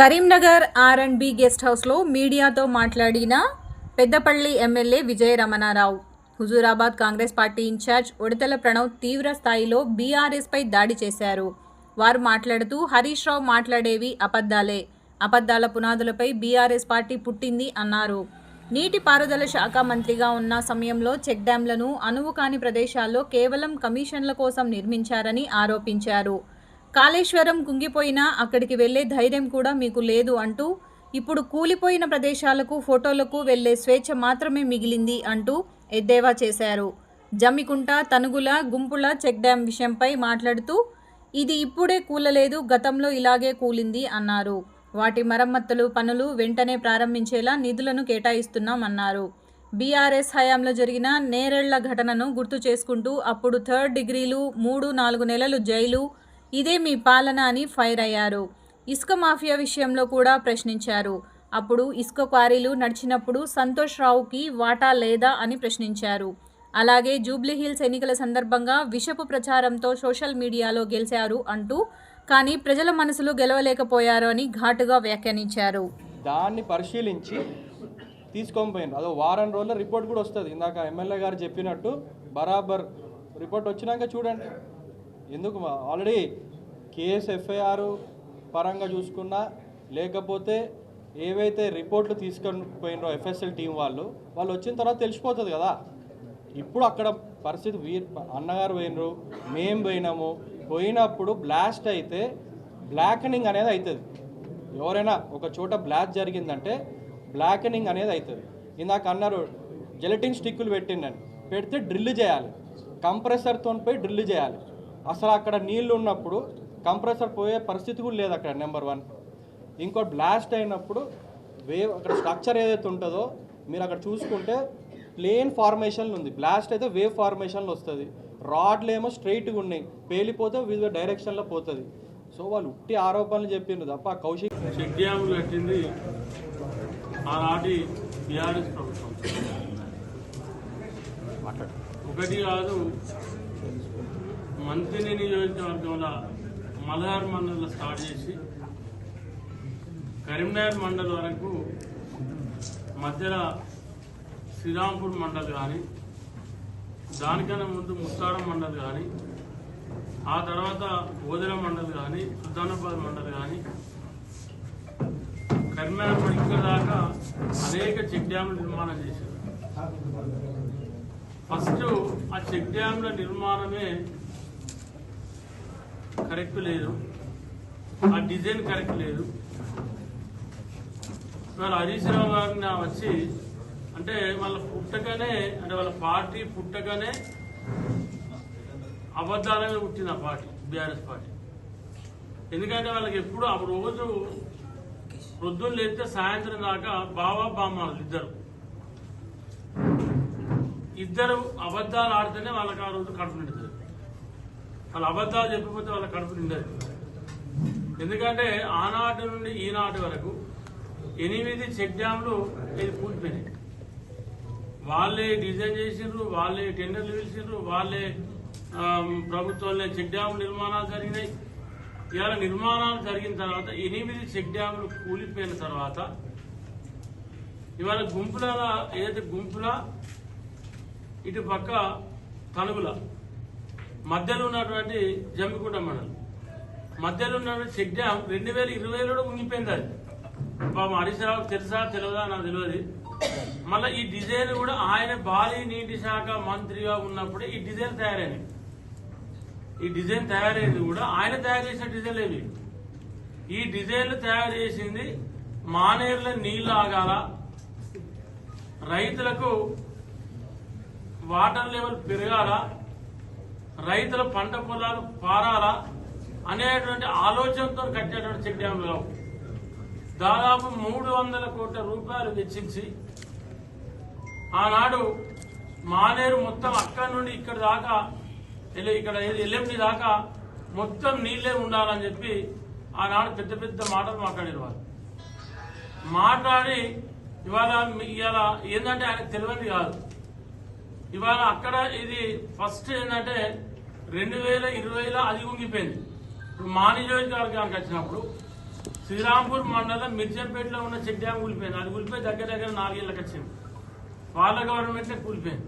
Karimnagar R and B guest హౌస్లో మీడియాతో మాట్లాడిన Peddapalli MLA Vijaya Ramanarao. Huzurabad Congress party incharge Udatala Pranav తీవ్ర స్థాయిలో బీఆర్ఎస్పై దాడి చేశారు. వారు మాట్లాడుతూ హరీష్ రావు మాట్లాడేవి అబద్ధాలే అబద్ధాల పునాదులపై బీఆర్ఎస్ పార్టీ పుట్టింది అన్నారు. నీటిపారుదల శాఖ మంత్రిగా ఉన్న సమయంలో చెక్ డ్యాంలను అనువు కాని ప్రదేశాల్లో కేవలం కమిషన్ల కోసం నిర్మించారని ఆరోపించారు. కాళేశ్వరం కుంగిపోయినా అక్కడికి వెళ్ళే ధైర్యం కూడా మీకు లేదు అంటూ ఇప్పుడు కూలిపోయిన ప్రదేశాలకు ఫోటోలకు వెళ్ళే స్వేచ్ఛ మాత్రమే మిగిలింది అంటూ ఎద్దేవా చేశారు. జమ్మికుంట తనుగుల గుంపుల చెక్ డ్యాం విషయంపై మాట్లాడుతూ ఇది ఇప్పుడే కూలలేదు గతంలో ఇలాగే కూలింది అన్నారు. వాటి మరమ్మతులు పనులు వెంటనే ప్రారంభించేలా నిధులను కేటాయిస్తున్నామన్నారు. బీఆర్ఎస్ హయాంలో జరిగిన నేరేళ్ళ ఘటనను గుర్తు చేసుకుంటూ అప్పుడు థర్డ్ డిగ్రీలు మూడు నాలుగు నెలలు జైలు ఇదే మీ పాలన అని ఫైర్ అయ్యారు. ఇసుక మాఫియా విషయంలో కూడా ప్రశ్నించారు. అప్పుడు ఇసుక క్వారీలు నడిచినప్పుడు సంతోష్ రావుకి వాటా లేదా అని ప్రశ్నించారు. అలాగే జూబ్లీహిల్స్ ఎన్నికల సందర్భంగా విషపు ప్రచారంతో సోషల్ మీడియాలో గెలిచారు అంటూ కానీ ప్రజల మనసులో గెలవలేకపోయారు అని ఘాటుగా వ్యాఖ్యానించారు. దాన్ని పరిశీలించి తీసుకొని అదో వారం రోజుల రిపోర్ట్ కూడా వస్తుంది. ఇందాక ఎమ్మెల్యే గారు చెప్పినట్టు బరాబర్ రిపోర్ట్ వచ్చినాక చూడండి. ఎందుకు ఆల్రెడీ కేసు ఎఫ్ఐఆర్ పరంగా చూసుకున్నా లేకపోతే ఏవైతే రిపోర్ట్లు తీసుకొని పోయినరో ఎఫ్ఎస్ఎల్ టీం వాళ్ళు వాళ్ళు వచ్చిన తర్వాత తెలిసిపోతుంది కదా. ఇప్పుడు అక్కడ పరిస్థితి వీ అన్నగారు పోయినరు మేం పోయినాము. పోయినప్పుడు బ్లాస్ట్ అయితే బ్లాకనింగ్ అనేది అవుతుంది ఎవరైనా ఒక చోట బ్లాస్ట్ జరిగిందంటే బ్లాకనింగ్ అనేది అవుతుంది ఇందాక అన్నారు జెలటిన్ స్టిక్కులు పెట్టిండని. పెడితే డ్రిల్ చేయాలి. కంప్రెసర్తో పోయి డ్రిల్ చేయాలి. అసలు అక్కడ నీళ్ళు ఉన్నప్పుడు కంప్రెసర్ పోయే పరిస్థితి కూడా లేదు అక్కడ నెంబర్ వన్ ఇంకోటి బ్లాస్ట్ అయినప్పుడు వేవ్ అక్కడ స్ట్రక్చర్ ఏదైతే ఉంటుందో మీరు అక్కడ చూసుకుంటే ప్లేన్ ఫార్మేషన్లు ఉంది. బ్లాస్ట్ అయితే వేవ్ ఫార్మేషన్లో వస్తుంది. రాడ్లు ఏమో స్ట్రైట్గా ఉన్నాయి. పేలిపోతే వివిధ డైరెక్షన్లో పోతుంది. సో వాళ్ళు ఉట్టి ఆరోపణలు చెప్పిండ్రు తప్ప కౌశిక్ చెక్ డ్యాములు కట్టింది ఆనాటి టీఆర్ఎస్ ప్రభుత్వం. ఒకటి కాదు మంత్రిని నియోజకవర్గంలో మలయార్ మండలంలో స్టార్ట్ చేసి కరీంనగర్ మండల్ వరకు మధ్యలో శ్రీరాంపూర్ మండల్ కానీ దానికన్నా ముందు ముస్తారం మండల్ కానీ ఆ తర్వాత ఓదెల మండల్ కానీ సుల్తానాబాద్ మండల్ కానీ కరీంనగర్ మెడికల్ దాకా అనేక చెక్ డ్యాములు నిర్మాణం చేశారు. ఫస్ట్ ఆ చెక్ డ్యామ్ల నిర్మాణమే కరెక్ట్ లేదు. ఆ డిజైన్ కరెక్ట్ లేదు. ఇవాళ హరీష్ రావు గారిని వచ్చి అంటే వాళ్ళ పుట్టకనే అంటే వాళ్ళ పార్టీ పుట్టకనే అబద్ధాల మీద పుట్టింది ఆ పార్టీ బీఆర్ఎస్ పార్టీ. ఎందుకంటే వాళ్ళకి ఎప్పుడు ఆ రోజు ప్రొద్దున లేస్తే సాయంత్రం దాకా బావా బామ్మాలు ఇద్దరు. ఇద్దరు అబద్ధాలు ఆడితేనే వాళ్ళకి ఆ రోజు కడుపు నిండుతుంది వాళ్ళు అబద్ధాలు చెప్పిపోతే వాళ్ళ కడుపు నిండదు ఎందుకంటే ఆనాటి నుండి ఈనాటి వరకు ఎనిమిది చెక్ డ్యాంలు ఇది కూలిపోయినాయి వాళ్ళే డిజైన్ చేసిండ్రు వాళ్ళే టెండర్లు పిలిచిండ్రు వాళ్ళే ఆమ్, ప్రభుత్వంలో చెక్ డ్యామ్ నిర్మాణాలు జరిగినాయి. ఇవాళ నిర్మాణాలు జరిగిన తర్వాత ఎనిమిది చెక్ డ్యాములు కూలిపోయిన తర్వాత ఇవాళ గుంపుల ఏదైతే గుంపుల ఇటు పక్క తణుగుల మధ్యలో ఉన్నటువంటి జమ్మికుంట మండలం. మధ్యలో ఉన్నటువంటి చెక్ డ్యామ్ రెండు వేల ఇరవైలో ఉంగిపోయింది అది. పాపం హరీశ్రావు తెలుసా తెలియదా నాకు తెలియదు మళ్ళీ ఈ డిజైన్ కూడా ఆయన భారీ నీటి శాఖ మంత్రిగా ఉన్నప్పుడే ఈ డిజైన్ తయారైంది ఈ డిజైన్ తయారైంది కూడా ఆయన తయారు చేసిన డిజైన్ ఇవి ఈ డిజైన్లు తయారు చేసింది మానేర్ల నీళ్ళు ఆగాల. రైతులకు వాటర్ లెవెల్ పెరగాల. రైతుల పంట పొలాలు పారాలా అనేటువంటి ఆలోచనతో కట్టినటువంటి చెక్ డ్యామ్లు కావు దాదాపు మూడు వందల కోట్ల రూపాయలు వెచ్చించి ఆనాడు మానేరు మొత్తం అక్కడి నుండి ఇక్కడ దాకా ఇక్కడ ఏది ఎల్ఎండి దాకా మొత్తం నీళ్ళే ఉండాలని చెప్పి ఆనాడు పెద్ద పెద్ద మాటలు మాట్లాడారు వాళ్ళు మాట్లాడి ఇవాళ ఇవాళ ఏంటంటే ఆయనకు తెలియదు కాదు. ఇవాళ అక్కడ ఇది ఫస్ట్ ఏంటంటే రెండు వేల ఇరవైలో అది ఉంగిపోయింది ఇప్పుడు మా నియోజకవర్గానికి వచ్చినప్పుడు శ్రీరాంపూర్ మండలం మిర్జంపేటలో ఉన్న చెక్ డ్యామ్ కూలిపోయింది. అది కూలిపోయి దగ్గర దగ్గర నాలుగేళ్ళకి వచ్చింది. వాళ్ళ గవర్నమెంటే కూలిపోయింది.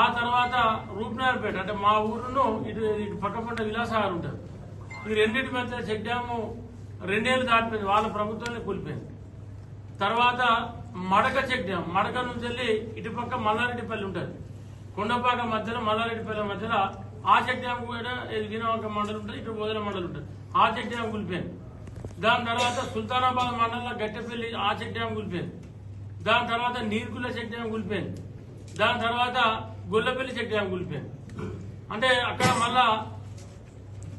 ఆ తర్వాత రూప్నార్పేట అంటే మా ఊరును ఇటు ఇటు పక్క పంట విలాసాగారు ఉంటుంది. ఈ రెండింటి మధ్య చెక్ డ్యాము రెండేళ్ళు దాటిపోయింది. వాళ్ళ ప్రభుత్వంలో కూలిపోయింది. తర్వాత మడక చెక్ డ్యామ్ మడక నుంచి వెళ్ళి ఇటు పక్క మల్లారెడ్డిపల్లి ఉంటుంది. కొండపాక మధ్యలో మల్లారెడ్డిపల్లి మధ్యలో ఆ చెక్ డ్యామ్ కూడా వినవంక మండలి ఉంటుంది ఇక్కడ బోధన మండలి ఉంటుంది. ఆ చెక్ డ్యామ్ కూలిపోయింది దాని తర్వాత సుల్తానాబాద్ మండలంలో గట్టెపల్లి ఆ చెక్ డ్యామ్ కూలిపోయింది దాని తర్వాత నీర్కుల చెక్ డ్యామ్ కూలిపోయింది దాని తర్వాత గొల్లపల్లి చెక్ డ్యామ్ కూలిపోయింది అంటే అక్కడ మళ్ళా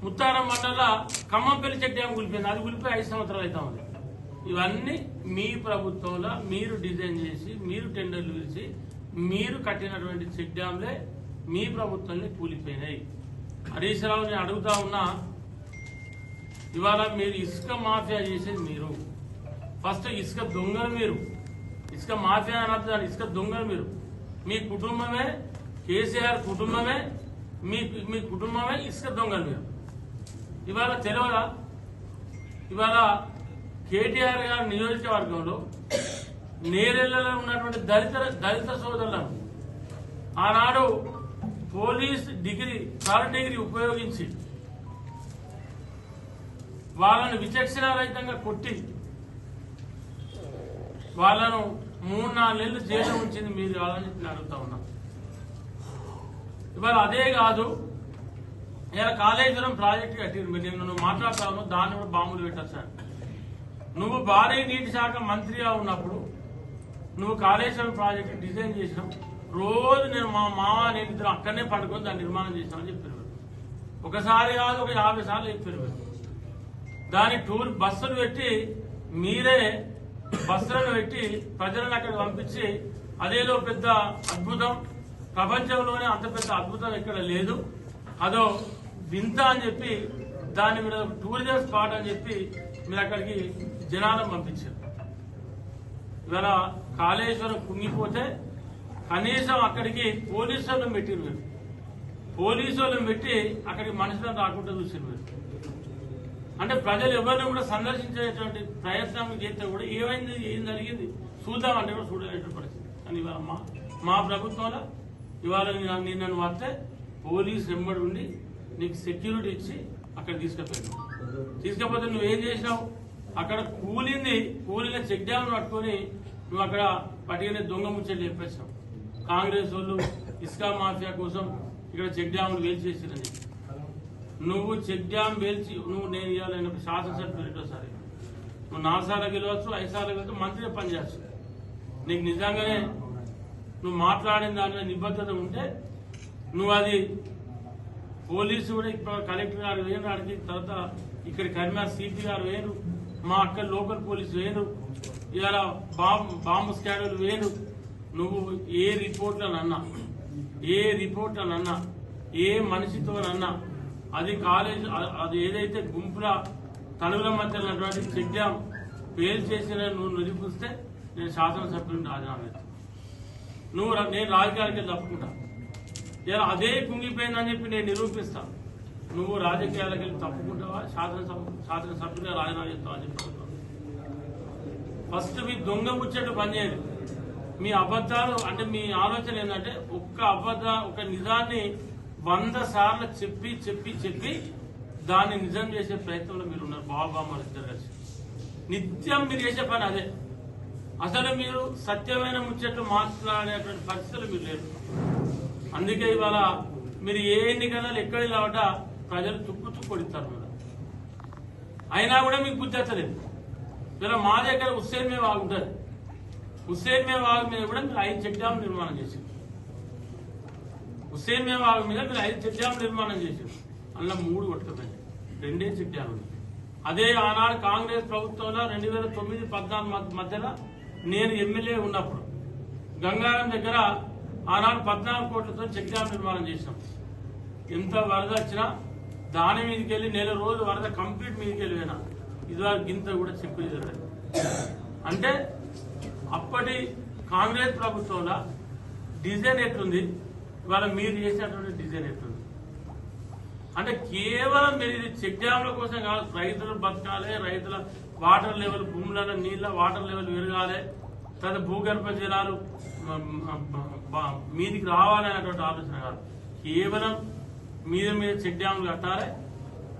ముత్తారం మండలంలో ఖమ్మంపల్లి చెక్ డ్యామ్ కూలిపోయింది అది కూలిపోయి ఐదు సంవత్సరాలు అవుతా ఉంది. ఇవన్నీ మీ ప్రభుత్వంలో మీరు డిజైన్ చేసి మీరు టెండర్లు పిలిచి మీరు కట్టినటువంటి చెక్ డ్యామ్లే మీ ప్రభుత్వంలో కూలిపోయినాయి. హరీష్ రావుని అడుగుతా ఉన్నా ఇవాళ మీరు ఇసుక మాఫియా చేసేది మీరు. ఫస్ట్ ఇసుక దొంగలు మీరు. ఇసుక మాఫియా అనద్దు దాని ఇసుక దొంగలు మీరు. మీ కుటుంబమే కేసీఆర్ కుటుంబమే మీ మీ కుటుంబమే ఇసుక దొంగలు మీరు. ఇవాళ తెలియదా ఇవాళ కేటీఆర్ గారి నియోజకవర్గంలో నేరెళ్ళలో ఉన్నటువంటి దళిత దళిత సోదరులను ఆనాడు పోలీస్ డిగ్రీ థర్డ్ డిగ్రీ ఉపయోగించి వాళ్ళను విచక్షణారహితంగా కొట్టి వాళ్ళను మూడు నాలుగు నెలలు జైలు ఉంచింది మీరు వాళ్ళని నేను అడుగుతా ఉన్నా. ఇవాళ అదే కాదు ఇలా కాళేశ్వరం ప్రాజెక్ట్ కట్టిరు మీరు నేను నువ్వు మాట్లాడుతా దాన్ని కూడా బాంబులు పెట్టారు సార్. నువ్వు భారీ నీటి శాఖ మంత్రిగా ఉన్నప్పుడు నువ్వు కాళేశ్వరం ప్రాజెక్ట్ డిజైన్ చేసినావు. రోజు నేను మా మామ నేను ఇద్దరు అక్కడనే పడుకొని దాన్ని నిర్మాణం చేసినామని చెప్పారు ఒకసారి కాదు ఒక యాభై సార్లు చెప్పారు వీళ్ళు. దాని టూర్ బస్సులు పెట్టి మీరే బస్సులను పెట్టి ప్రజలను అక్కడ పంపించి అదేదో పెద్ద అద్భుతం ప్రపంచంలోనే అంత పెద్ద అద్భుతం ఇక్కడ లేదు. అదో వింత అని చెప్పి దాన్ని మీరు టూరిజం స్పాట్ అని చెప్పి మీరు అక్కడికి జనాలను పంపించారు. ఇవాళ కాళేశ్వరం కుంగిపోతే కనీసం అక్కడికి పోలీసులను పెట్టిరు మీరు పోలీసులను పెట్టి అక్కడికి మనుషులను రాకుండా చూసారు మీరు అంటే ప్రజలు ఎవరిని కూడా సందర్శించేటువంటి ప్రయత్నం చేస్తే కూడా ఏమైంది ఏం జరిగింది? చూద్దామంటే కూడా చూడలేటువంటి పరిస్థితి. కానీ ఇవాళ మా మా ప్రభుత్వంలో ఇవాళ నేను- నేను నన్ను వస్తే పోలీస్ వెంబడి ఉండి నీకు సెక్యూరిటీ ఇచ్చి అక్కడ తీసుకుపోయాను తీసుకపోతే నువ్వేం చేసినావు? అక్కడ కూలింది కూలిన చెక్ డ్యామ్ పట్టుకొని నువ్వు అక్కడ పట్టుకునే దొంగ ముచ్చట్లు చెప్పేసావు కాంగ్రెస్ వాళ్ళు ఇస్కా మాఫియా కోసం ఇక్కడ చెక్ డ్యాములు వేల్చేసిరని నువ్వు చెక్ డ్యామ్ వేల్చి నువ్వు నేను ఇవ్వాలి శాసనసభ్యులు రెండోసారి. నువ్వు నాలుగు సార్లు గెలవచ్చు ఐదు సార్లు గెలవచ్చు మంత్రిగా పనిచేస్తావు నీకు నిజంగానే నువ్వు మాట్లాడిన దానిలో నిబద్ధత ఉంటే నువ్వు అది పోలీసు కూడా ఇప్పుడు కలెక్టర్ గారు వేయరు అడిగి తర్వాత ఇక్కడ కర్మా సిపి గారు వేయను మా అక్క లోకల్ పోలీసు వేయను ఇలా బాంబు బాంబు స్కాడర్లు వేయను నువ్వు ఏ రిపోర్ట్లనన్నా ఏ రిపోర్ట్లనన్నా ఏ మనిషితోనన్నా అది కాలేజ్ అది ఏదైతే గుంపుల తలుగుల మధ్య ఉన్నటువంటి చెక్ డ్యామ్ చేసిన నువ్వు నిరూపిస్తే నేను శాసనసభ్యుని రాజీనామా చేస్తాను నువ్వు నేను రాజకీయాలకి తప్పుకుంటా. ఇలా అదే కుంగిపోయిందని చెప్పి నేను నిరూపిస్తా. నువ్వు రాజకీయాలకి వెళ్ళి తప్పుకుంటావా? శాసనసభ శాసనసభ్యుడిగా రాజీనామా చేస్తావా అని చెప్పి ఫస్ట్ మీ దొంగ ముచ్చట్టు పనిచేయదు మీ అబద్ధాలు అంటే మీ ఆలోచన ఏంటంటే ఒక్క అబద్ధ ఒక నిజాన్ని వంద సార్లు చెప్పి చెప్పి చెప్పి దాన్ని నిజం చేసే ప్రయత్నంలో మీరు ఉన్నారు. బాబామ్మ ఇద్దరు కలిసి. నిత్యం మీరు చేసే పని అదే. అసలు మీరు సత్యమైన ముచ్చట్లు మాట్లాడేటువంటి పరిస్థితులు మీరు లేరు. అందుకే ఇవాళ మీరు ఏ ఎన్నికలలో ఎక్కడ లేవట ప్రజలు తుక్కు తుక్కు కొడిస్తారు మీరు అయినా కూడా మీకు బుద్ధి వచ్చలేదు ఇలా మా దగ్గర హుస్సేన్ మే వాగు హుస్సేన్ మే వాగు మీద కూడా మీరు ఐదు చెక్ నిర్మాణం చేశారు. హుస్సేన్ మే వాగు మీద మీరు ఐదు చెక్ నిర్మాణం చేశారు. అందులో మూడు కొట్టుకుపోయాయి రెండే చెక్ అదే ఆనాడు కాంగ్రెస్ ప్రభుత్వంలో రెండు వేల తొమ్మిది పద్నాలుగు మధ్యలో నేను ఎమ్మెల్యే ఉన్నప్పుడు గంగారం దగ్గర ఆనాడు పద్నాలుగు కోట్లతో చెక్ డ్యామ్ నిర్మాణం చేశాం. ఎంత వరద వచ్చినా దాని మీదకి వెళ్ళి నెల రోజులు వరద కంప్లీట్ మీదకి వెళ్ళిపోయినా ఇదివరకు గింత కూడా చెప్పలేదు అంటే అప్పటి కాంగ్రెస్ ప్రభుత్వంలో డిజైన్ ఎట్లుంది? ఇవాళ మీరు చేసినటువంటి డిజైన్ ఎట్లుంది? అంటే కేవలం మీరు ఇది చెక్ డ్యాముల కోసం కాదు రైతులు బతకాలి రైతుల వాటర్ లెవెల్ భూములలో నీళ్ళ వాటర్ లెవెల్ పెరగాలి తర్వాత భూగర్భ జలాలు మీదికి రావాలనేటువంటి ఆలోచన కాదు. కేవలం మీద మీద చెక్ డ్యాములు కట్టాలి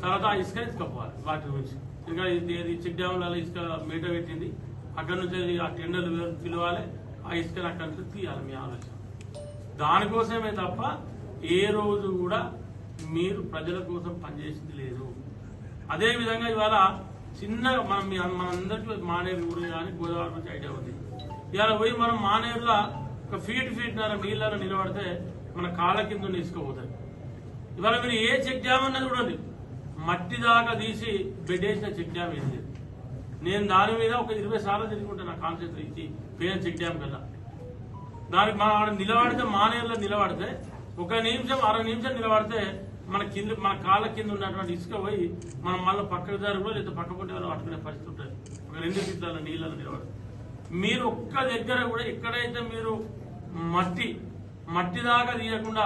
తర్వాత ఇసుక ఎత్తుకపోవాలి వాటి గురించి. ఇంకా ఇది ఇది చెక్ డ్యాములలో ఇసుక మీట పెట్టింది. అక్కడ నుంచి ఆ టెండర్లు పిలవాలి ఆ ఇసుకని అక్కడి నుంచి తీయాలి మీ ఆలోచన. దానికోసమే తప్ప ఏ రోజు కూడా మీరు ప్రజల కోసం పనిచేసింది లేదు. అదేవిధంగా ఇవాళ చిన్నగా మనం మీ మనందరికీ మానేరు ఊరు కానీ గోదావరి నుంచి ఐడియా ఉంది. ఇవాళ పోయి మనం మానేరులో ఒక ఫీట్ ఫీట్ నర నీళ్ళలో నిలబడితే మన కాళ్ళ కింద ఉన్న ఇసుక పోతుంది. ఇవాళ మీరు ఏ చెక్ డ్యామ్ అన్నది చూడండి. మట్టి దాకా తీసి బెడ్డేసిన చెక్ డ్యామ్ ఏంది? నేను దాని మీద ఒక ఇరవై సార్లు తిరుగుంటాను నా కాన్సెప్ట్ ఇచ్చి పేరు చెక్ డ్యామ్ కల్లా దానికి మనం ఆడ నిలబడితే మానేరులో నిలబడితే ఒక నిమిషం అరవై నిమిషం నిలబడితే మన కింద మన కాళ్ళ కింద ఉన్నటువంటి ఇసుక పోయి మనం మళ్ళీ పక్కకు దారి కూడా లేదా పక్క పొట్టి వాళ్ళు పట్టుకునే పరిస్థితి ఉంటుంది. ఒక రెండు ఫీట్ల నీళ్ళలో నిలబడి మీరు ఒక్క దగ్గర కూడా ఎక్కడైతే మీరు మట్టి మట్టి దాకా తీయకుండా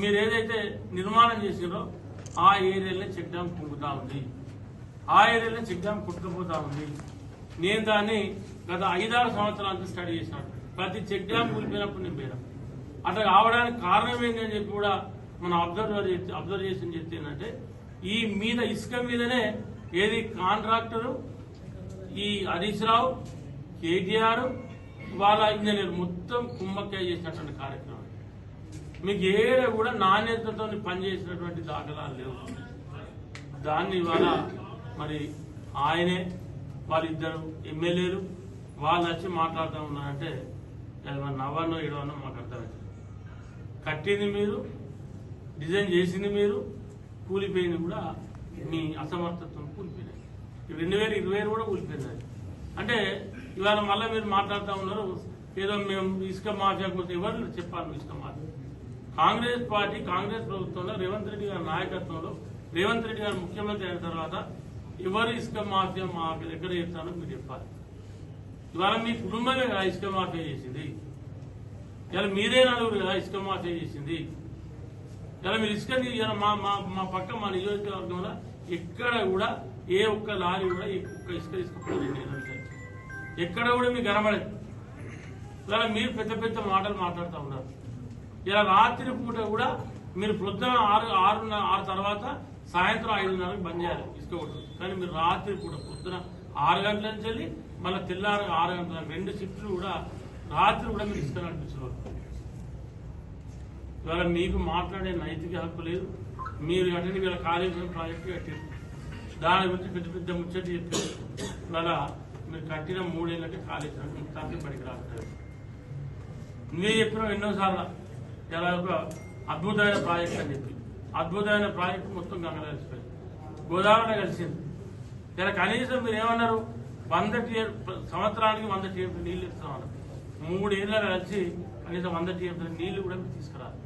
మీరు ఏదైతే నిర్మాణం చేసిరో ఆ ఏరియాలో చెక్ డ్యామ్ కుంగుతా ఉంది. ఆ ఏరియాలో చెక్ కుట్టుకుపోతా ఉంది. నేను దాన్ని గత ఐదారు సంవత్సరాల నుంచి స్టడీ చేశాను ప్రతి చెక్ డ్యామ్ కూలిపోయినప్పుడు నేను పోయినా. అట్లా కావడానికి కారణం ఏంటని చెప్పి కూడా మన అబ్జర్వర్ అబ్జర్వేషన్ చెప్తే ఏంటంటే ఈ మీద ఇసుక మీదనే ఏది కాంట్రాక్టరు ఈ హరీష్ రావు కేటీఆర్ వాళ్ళ ఇంజనీర్ మొత్తం కుమ్మక్కాయ చేసినటువంటి కార్యక్రమం. మీకు ఏడ కూడా నాణ్యతతో పనిచేసినటువంటి దాఖలాలు లేవు. దాన్ని ఇవాళ మరి ఆయనే వాళ్ళిద్దరు ఎమ్మెల్యేలు వాళ్ళు వచ్చి మాట్లాడుతూ ఉన్నారంటే అది మరి నవ్వన్నో మాకు అర్థమైంది కట్టింది మీరు డిజైన్ చేసింది మీరు కూలిపోయింది కూడా మీ అసమర్థత్వం కూలిపోయినాయి. రెండు వేల ఇరవై కూడా కూలిపోయింది అంటే ఇవాళ మళ్ళీ మీరు మాట్లాడుతూ ఉన్నారు ఏదో మేము ఇసుక మాఫియా కోసం ఎవరు చెప్పాలి ఇసుక మాఫియా? కాంగ్రెస్ పార్టీ కాంగ్రెస్ ప్రభుత్వంలో రేవంత్ రెడ్డి గారి నాయకత్వంలో రేవంత్ రెడ్డి గారు ముఖ్యమంత్రి అయిన తర్వాత ఎవరు ఇసుక మాఫియా మా దగ్గర చేస్తారో మీరు చెప్పాలి. ఇవాళ మీ కుటుంబమే కదా ఇసుక మాఫియా చేసింది. ఇలా మీరే నలుగురు కదా ఇసుక మాఫియా చేసింది. ఇలా మీరు ఇసుక మా మా మా పక్క మా నియోజకవర్గంలో ఎక్కడ కూడా ఏ ఒక్క లారీ కూడా ఒక్క ఇసుక తీసుకుపోలేదు ఎక్కడ కూడా మీకు కనబడదు ఇలా మీరు పెద్ద పెద్ద మాటలు మాట్లాడుతూ ఉన్నారు. ఇలా రాత్రి పూట కూడా మీరు పొద్దున ఆరు ఆరు ఆరు తర్వాత సాయంత్రం ఐదున్నరకు బంద్ చేయాలి ఇసుక కొట్టు కానీ మీరు రాత్రి పూట పొద్దున ఆరు గంటల నుంచి వెళ్ళి మళ్ళీ తెల్లారు ఆరు గంటల రెండు షిఫ్ట్లు కూడా రాత్రి కూడా మీరు ఇసుక నడిపించారు ఇవాళ మీకు మాట్లాడే నైతిక హక్కు లేదు. మీరు కట్టిన వీళ్ళ కాళేశ్వరం ప్రాజెక్టు కట్టారు. దాని గురించి పెద్ద పెద్ద ముచ్చట్లు చెప్పారు. ఇవాళ మీరు కట్టిన మూడేళ్ళకి కాళేశ్వరం మొత్తానికి పనికి రాస్తారు నువ్వే చెప్పినావు ఎన్నోసార్లు ఇలా ఒక అద్భుతమైన ప్రాజెక్ట్ అని చెప్పి. అద్భుతమైన ప్రాజెక్ట్ మొత్తం గంగలో కలిసిపోయింది గోదావరిలో కలిసింది ఇలా కనీసం మీరు ఏమన్నారు? వంద టీఎం సంవత్సరానికి వంద టీఎం నీళ్ళు ఇస్తామన్నారు మూడేళ్ళ కలిసి కనీసం వంద టీఎం నీళ్ళు కూడా మీరు తీసుకురాలి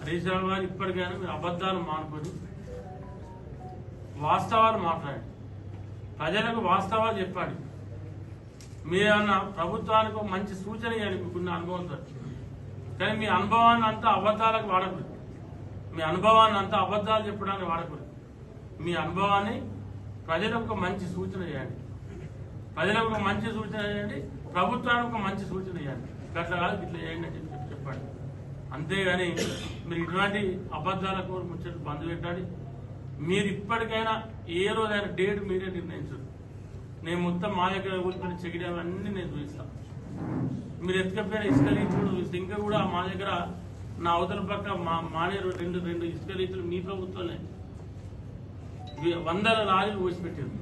హరీష్ రావు గారు ఇప్పటికైనా మీరు అబద్ధాలు మానుకొని వాస్తవాలు మాట్లాడండి. ప్రజలకు వాస్తవాలు చెప్పండి. మీరన్న ప్రభుత్వానికి మంచి సూచన ఇవ్వాలి మీకున్న అనుభవంతో కానీ మీ అనుభవాన్ని అంతా అబద్ధాలకు వాడకూడదు మీ అనుభవాన్ని అంతా అబద్ధాలు చెప్పడానికి వాడకూడదు. మీ అనుభవాన్ని ప్రజలకు ఒక మంచి సూచన చేయండి. ప్రజలకు ఒక మంచి సూచన చేయండి. ప్రభుత్వానికి ఒక మంచి సూచన చేయండి. గట్ల కాదు ఇట్లా చేయండి అని చెప్పి చెప్పండి. అంతేగాని మీరు ఇటువంటి అబద్ధాలకు ముచ్చట్లు బంద్ పెట్టండి. మీరు ఇప్పటికైనా ఏ రోజైనా డేట్ మీరే నిర్ణయించరు. నేను మొత్తం మా దగ్గర ఊరిపోయిన చెగిడం అన్ని నేను చూపిస్తాను మీరు ఎత్తుకపోయిన ఇసుక చూపిస్తాను ఇంకా కూడా మా దగ్గర నా అవతల పక్క మా మానేరు రెండు రెండు ఇసుక రైతులు మీ ప్రభుత్వమే వందల లారీలు పోసి పెట్టారు